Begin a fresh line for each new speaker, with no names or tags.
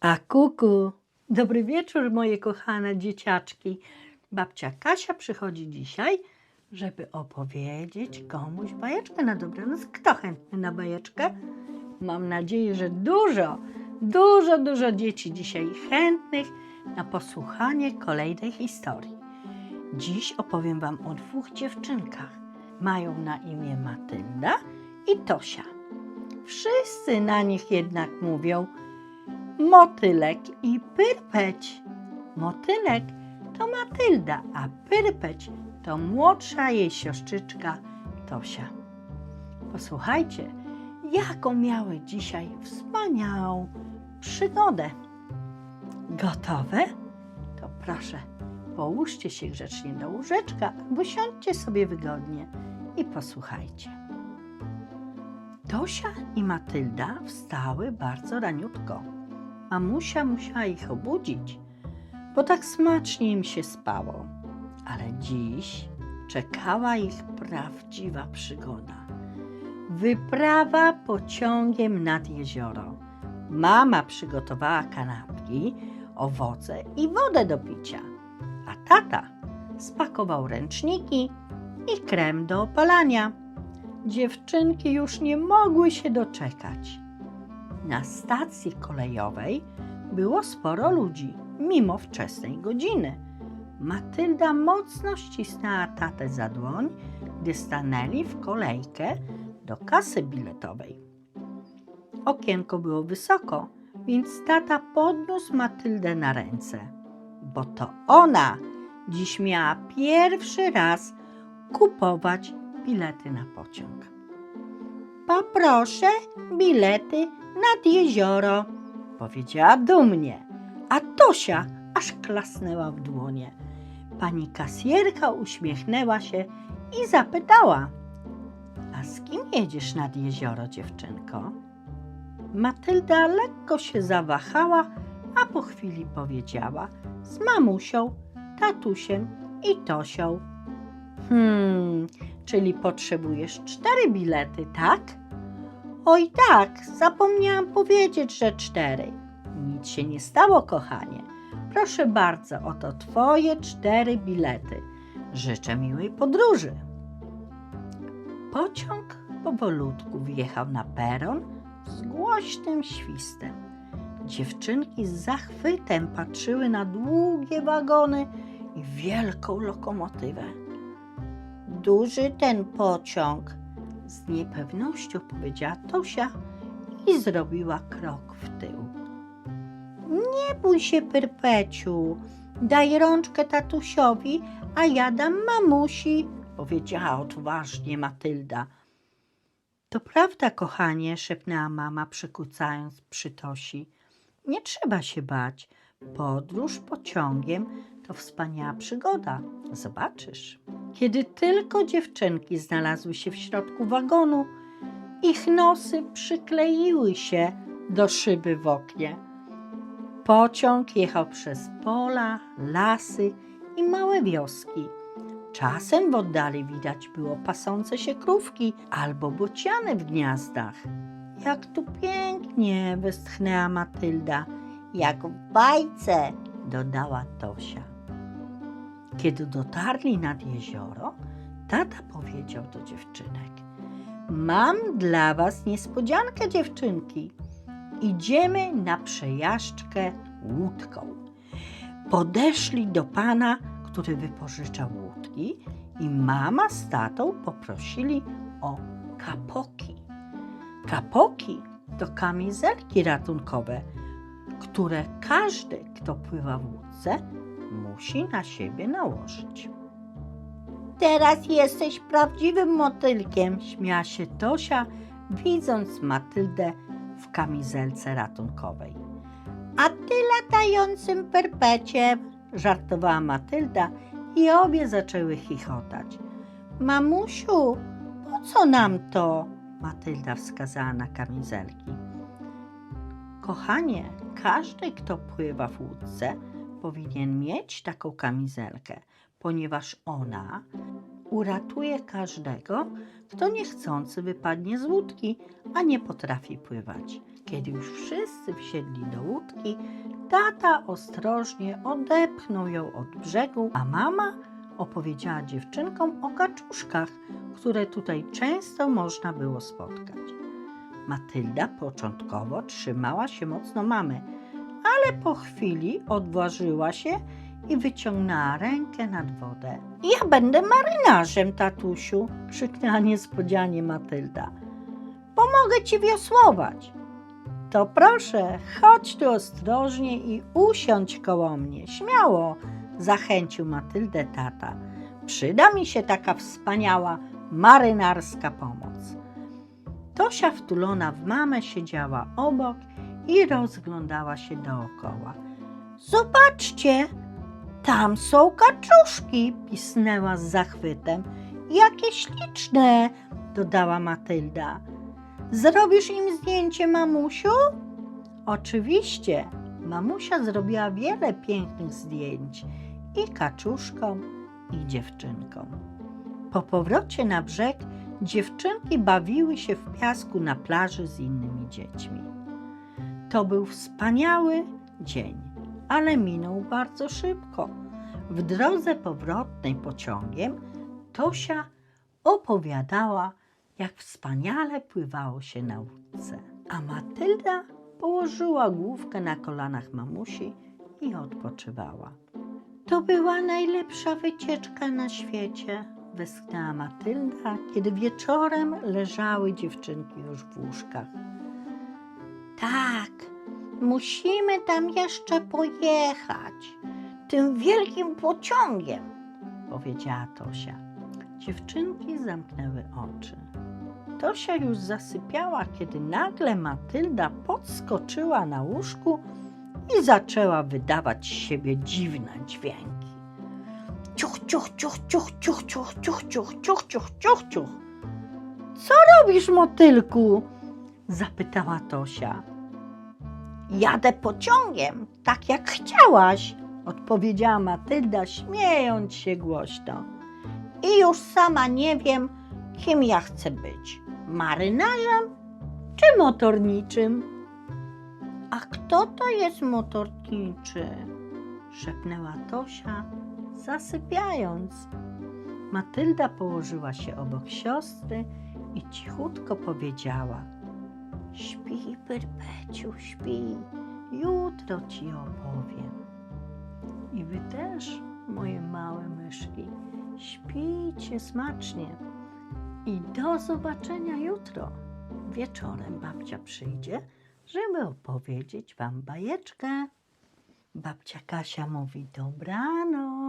A kuku, dobry wieczór moje kochane dzieciaczki. Babcia Kasia przychodzi dzisiaj, żeby opowiedzieć komuś bajeczkę na dobranoc. Kto chętny na bajeczkę? Mam nadzieję, że dużo, dużo, dużo dzieci dzisiaj chętnych na posłuchanie kolejnej historii. Dziś opowiem Wam o dwóch dziewczynkach. Mają na imię Matylda i Tosia. Wszyscy na nich jednak mówią Motylek i Pyrpeć. Motylek to Matylda, a Pyrpeć to młodsza jej siostrzyczka Tosia. Posłuchajcie, jaką miały dzisiaj wspaniałą przygodę. Gotowe? To proszę, połóżcie się grzecznie do łóżeczka albo siądźcie sobie wygodnie i posłuchajcie. Tosia i Matylda wstały bardzo raniutko. Mamusia musiała ich obudzić, bo tak smacznie im się spało. Ale dziś czekała ich prawdziwa przygoda. Wyprawa pociągiem nad jezioro. Mama przygotowała kanapki, owoce i wodę do picia, a tata spakował ręczniki i krem do opalania. Dziewczynki już nie mogły się doczekać. Na stacji kolejowej było sporo ludzi, mimo wczesnej godziny. Matylda mocno ścisnęła tatę za dłoń, gdy stanęli w kolejkę do kasy biletowej. Okienko było wysoko, więc tata podniósł Matyldę na ręce, bo to ona dziś miała pierwszy raz kupować bilety na pociąg. Poproszę bilety nad jezioro, powiedziała dumnie, a Tosia aż klasnęła w dłonie. Pani kasjerka uśmiechnęła się i zapytała: A z kim jedziesz nad jezioro, dziewczynko? Matylda lekko się zawahała, a po chwili powiedziała: Z mamusią, tatusiem i Tosią. Hmm, czyli potrzebujesz cztery bilety, tak? Oj tak, zapomniałam powiedzieć, że cztery. Nic się nie stało, kochanie. Proszę bardzo, oto twoje cztery bilety. Życzę miłej podróży. Pociąg powolutku wjechał na peron z głośnym świstem. Dziewczynki z zachwytem patrzyły na długie wagony i wielką lokomotywę. Duży ten pociąg, z niepewnością powiedziała Tosia i zrobiła krok w tył. Nie bój się, Pyrpeciu, daj rączkę tatusiowi, a ja dam mamusi, powiedziała odważnie Matylda. To prawda, kochanie, szepnęła mama, przykucając przy Tosi. Nie trzeba się bać. Podróż pociągiem to wspaniała przygoda. Zobaczysz. Kiedy tylko dziewczynki znalazły się w środku wagonu, ich nosy przykleiły się do szyby w oknie. Pociąg jechał przez pola, lasy i małe wioski. Czasem w oddali widać było pasące się krówki albo bociany w gniazdach. Jak tu pięknie, westchnęła Matylda. Jak w bajce, dodała Tosia. Kiedy dotarli nad jezioro, tata powiedział do dziewczynek: Mam dla was niespodziankę, dziewczynki. Idziemy na przejażdżkę łódką. Podeszli do pana, który wypożyczał łódki, i mama z tatą poprosili o kapoki. Kapoki to kamizelki ratunkowe, które każdy, kto pływa w łódce, musi na siebie nałożyć. Teraz jesteś prawdziwym motylkiem, śmiała się Tosia, widząc Matyldę w kamizelce ratunkowej. A ty latającym perpeciem, żartowała Matylda i obie zaczęły chichotać. Mamusiu, po co nam to? Matylda wskazała na kamizelki. Kochanie, każdy, kto pływa w łódce, powinien mieć taką kamizelkę, ponieważ ona uratuje każdego, kto niechcący wypadnie z łódki, a nie potrafi pływać. Kiedy już wszyscy wsiedli do łódki, tata ostrożnie odepchnął ją od brzegu, a mama opowiedziała dziewczynkom o kaczuszkach, które tutaj często można było spotkać. Matylda początkowo trzymała się mocno mamy, ale po chwili odważyła się i wyciągnęła rękę nad wodę. Ja będę marynarzem, tatusiu, krzyknęła niespodzianie Matylda. Pomogę ci wiosłować. To proszę, chodź tu ostrożnie i usiądź koło mnie. Śmiało, zachęcił Matyldę tata. Przyda mi się taka wspaniała marynarska pomoc. Tosia wtulona w mamę siedziała obok i rozglądała się dookoła. Zobaczcie, tam są kaczuszki, pisnęła z zachwytem. Jakie śliczne, dodała Matylda. Zrobisz im zdjęcie, mamusiu? Oczywiście. Mamusia zrobiła wiele pięknych zdjęć i kaczuszkom, i dziewczynkom. Po powrocie na brzeg dziewczynki bawiły się w piasku na plaży z innymi dziećmi. To był wspaniały dzień, ale minął bardzo szybko. W drodze powrotnej pociągiem Tosia opowiadała, jak wspaniale pływało się na łódce, a Matylda położyła główkę na kolanach mamusi i odpoczywała. To była najlepsza wycieczka na świecie, westchnęła Matylda, kiedy wieczorem leżały dziewczynki już w łóżkach. Tak, musimy tam jeszcze pojechać, tym wielkim pociągiem, powiedziała Tosia. Dziewczynki zamknęły oczy. Tosia już zasypiała, kiedy nagle Matylda podskoczyła na łóżku i zaczęła wydawać z siebie dziwne dźwięki. Ciuch, ciuch, ciuch, ciuch, ciuch, ciuch, ciuch, ciuch, ciuch, ciuch, ciuch, ciuch. Co robisz, motylku? Zapytała Tosia. Jadę pociągiem, tak jak chciałaś, odpowiedziała Matylda, śmiejąc się głośno. I już sama nie wiem, kim ja chcę być. Marynarzem czy motorniczym? A kto to jest motorniczy? szepnęła Tosia, zasypiając. Matylda położyła się obok siostry i cichutko powiedziała: Śpi, Pyrpeciu, śpi, jutro ci opowiem. I wy też, moje małe myszki, śpijcie smacznie. I do zobaczenia jutro. Wieczorem babcia przyjdzie, żeby opowiedzieć wam bajeczkę. Babcia Kasia mówi dobranoc.